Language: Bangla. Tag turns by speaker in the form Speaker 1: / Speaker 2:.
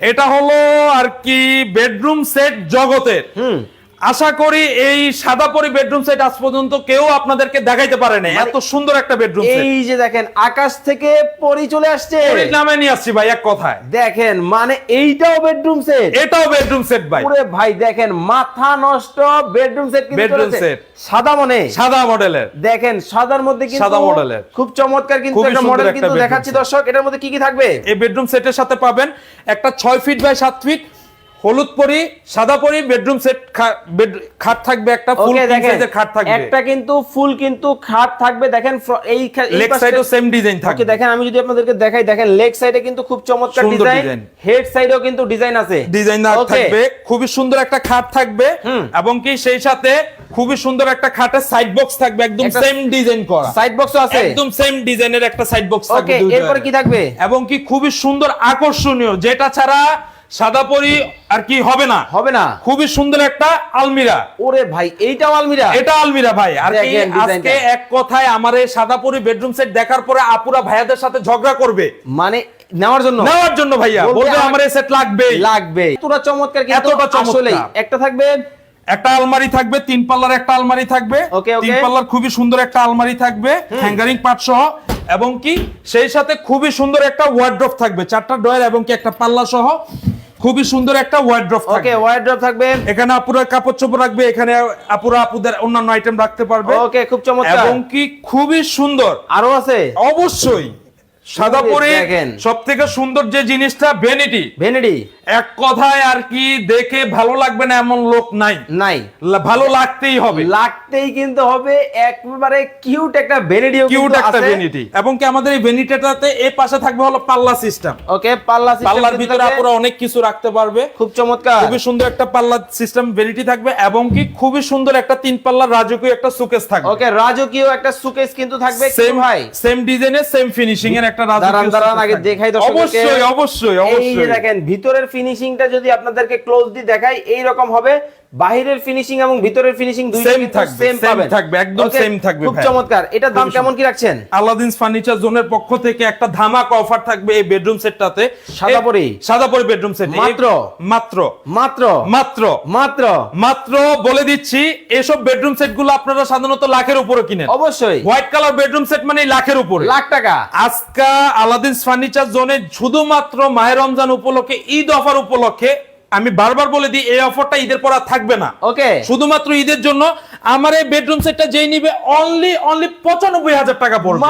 Speaker 1: এটা হলো আর কি বেডরুম সেট জগতের।
Speaker 2: হুম।
Speaker 1: আশা করি এই সাদা পরি বেডরুম সেট আজ পর্যন্ত কেউ আপনাদেরকে দেখাইতে পারে না এত সুন্দর একটা বেডরুম সেট
Speaker 2: এই যে দেখেন আকাশ থেকে পরি চলে আসছে।
Speaker 1: নামে নিয়ে আসছি ভাই এক কথায়।
Speaker 2: দেখেন মানে এইটাও বেডরুম সেট
Speaker 1: এটাও বেডরুম সেট ভাই।
Speaker 2: পুরে ভাই দেখেন মাথা নষ্ট বেডরুম সেট চলেছে।
Speaker 1: set।
Speaker 2: সাদা মনে।
Speaker 1: সাদা মডেলের
Speaker 2: দেখেন সাদার মধ্যে কিন্তু
Speaker 1: সাদা মডেলের।
Speaker 2: খুব চমৎকার কিন্তু একটা মডেল কিন্তু দেখাচ্ছি দর্শক এটার মধ্যে কি কি থাকবে?
Speaker 1: এই বেডরুম সেটের সাথে পাবেন একটা ছয় ফিট বাই সাত ফিট হলুদ পরি সাদা পরি বেডরুম সেট খাট থাকবে একটা ফুল সাইজের খাট থাকবে।
Speaker 2: একটা কিন্তু ফুল কিন্তু খাট থাকবে দেখেন এই
Speaker 1: লেগ সাইডও সেম ডিজাইন থাকবে।
Speaker 2: দেখেন আমি যদি আপনাদেরকে দেখাই দেখেন লেগ সাইডে কিন্তু খুব চমৎকার ডিজাইন হেড সাইডেও কিন্তু ডিজাইন আছে।
Speaker 1: ডিজাইন থাকবে খুবই সুন্দর একটা খাট থাকবে এবং কি সেই সাথে খুবই সুন্দর একটা খাটের সাইড বক্স থাকবে একদম সেম ডিজাইন করা।
Speaker 2: সাইড বক্সও আছে।
Speaker 1: একদম সেম ডিজাইনের একটা সাইড বক্স থাকবে
Speaker 2: এরপরে কি থাকবে?
Speaker 1: এবং কি খুবই সুন্দর আকর্ষণীয় যেটা ছাড়া সাদা পরি আর কি হবে না?
Speaker 2: হবে না।
Speaker 1: খুবই সুন্দর একটা আলমিরা।
Speaker 2: ওরে ভাই এইটাও আলমিরা?
Speaker 1: এটা আলমিরা ভাই। আর কি আজকে এক কথায় আমার এই সাদা পরি বেডরুম সেট দেখার পরে আপুরা ভাইয়াদের সাথে ঝগড়া করবে।
Speaker 2: মানে নেওয়ার জন্য?
Speaker 1: নেওয়ার জন্য ভাইয়া।
Speaker 2: বলবে আমার-
Speaker 1: এই সেট লাগবেই।
Speaker 2: লাগবে। এতটা চমৎকার কিন্তু
Speaker 1: এতটা
Speaker 2: একটা থাকবে?
Speaker 1: একটা আলমারি থাকবে তিন পাল্লার একটা আলমারি থাকবে. তিন পাল্লার খুবই সুন্দর একটা আলমারি থাকবে হ্যাঙ্গারিং পার্ট সহ। এবং কি সেই সাথে খুবই সুন্দর একটা ওয়ার্ড্রপ থাকবে। চারটা ডয়ার এবং কি একটা পাল্লা সহ। খুবই সুন্দর একটা ওয়ার্ড্রপ
Speaker 2: ওকে ওয়ার্ড্রপ থাকবে।
Speaker 1: এখানে আপুরা কাপড় চোপড় রাখবে এখানে আপুরা আপুদের অন্যান্য আইটেম রাখতে পারবে।
Speaker 2: ওকে খুব চমৎকার।
Speaker 1: এবং কি খুবই সুন্দর।
Speaker 2: আরও আছে?
Speaker 1: অবশ্যই। সাদা
Speaker 2: ওরে
Speaker 1: পরে
Speaker 2: দেখেন।
Speaker 1: সব থেকে সুন্দর যে জিনিসটা ভ্যানিটি।
Speaker 2: ভেনেডি
Speaker 1: এক কথায় আর কি দেখে ভালো লাগবে না এমন লোক নাই।
Speaker 2: নাই।
Speaker 1: ভালো লাগতেই হবে।
Speaker 2: লাগতেই কিন্তু হবে একবারে কিউট একটা
Speaker 1: কিউট একটা এবং কি আমাদের এই এই পাশে থাকবে হলো পাল্লা সিস্টেম।
Speaker 2: ওকে পাল্লা system
Speaker 1: পাল্লার ভিতরে। আপুরা অনেক কিছু রাখতে পারবে।
Speaker 2: খুব চমৎকার।
Speaker 1: খুবই সুন্দর একটা পাল্লা সিস্টেম ভ্যানিটি থাকবে এবং কি খুবই সুন্দর একটা তিন পাল্লার রাজকীয় একটা সুকেস থাকবে।
Speaker 2: ওকে রাজকীয় একটা সুকেস কিন্তু থাকবে
Speaker 1: সেম
Speaker 2: সেম ভাই।
Speaker 1: সেম ডিজাইনের সেম ফিনিশিং এর একটা
Speaker 2: দাঁড়ান দাঁড়ান আগে দেখাই দর্শকদেরকে।
Speaker 1: অবশ্যই অবশ্যই অবশ্যই।
Speaker 2: দেখেন ভিতরের ফিনিশিংটা যদি আপনাদেরকে ক্লোজলি দেখাই এইরকম হবে। বাহিরের ফিনিশিং এবং ভিতরের ফিনিশিং দুই
Speaker 1: Same থাকবে, same থাকবে, একদম same থাকবে
Speaker 2: খুব চমৎকার। এটার দাম কেমন কি রাখছেন?
Speaker 1: আলাদিন ফার্নিচার জোনের পক্ষ থেকে একটা ধামাকা অফার থাকবে এই বেডরুম সেটটাতে
Speaker 2: সাদা পরি?
Speaker 1: সাদা পরি বেডরুম সেট
Speaker 2: মাত্র?
Speaker 1: মাত্র।
Speaker 2: মাত্র?
Speaker 1: মাত্র।
Speaker 2: মাত্র?
Speaker 1: মাত্র বলে দিচ্ছি এসব বেডরুম সেটগুলো আপনারা সাধারণত লাখের উপরে কিনেন।
Speaker 2: অবশ্যই।
Speaker 1: হোয়াইট কালার বেডরুম সেট মানে লাখের উপরে।
Speaker 2: লাখ টাকা।
Speaker 1: আজকা আলাদিন ফার্নিচার জোনে শুধুমাত্র মাহের রমজান উপলক্ষে ঈদ অফার উপলক্ষে আমি বারবার বলে দিই এই অফারটা ঈদের পর আর থাকবে না।
Speaker 2: ওকে।
Speaker 1: শুধুমাত্র ঈদের জন্য আমার এই বেডরুম সেটটা যেই নিবে অনলি অনলি পঁচানব্বই হাজার টাকা পড়বে।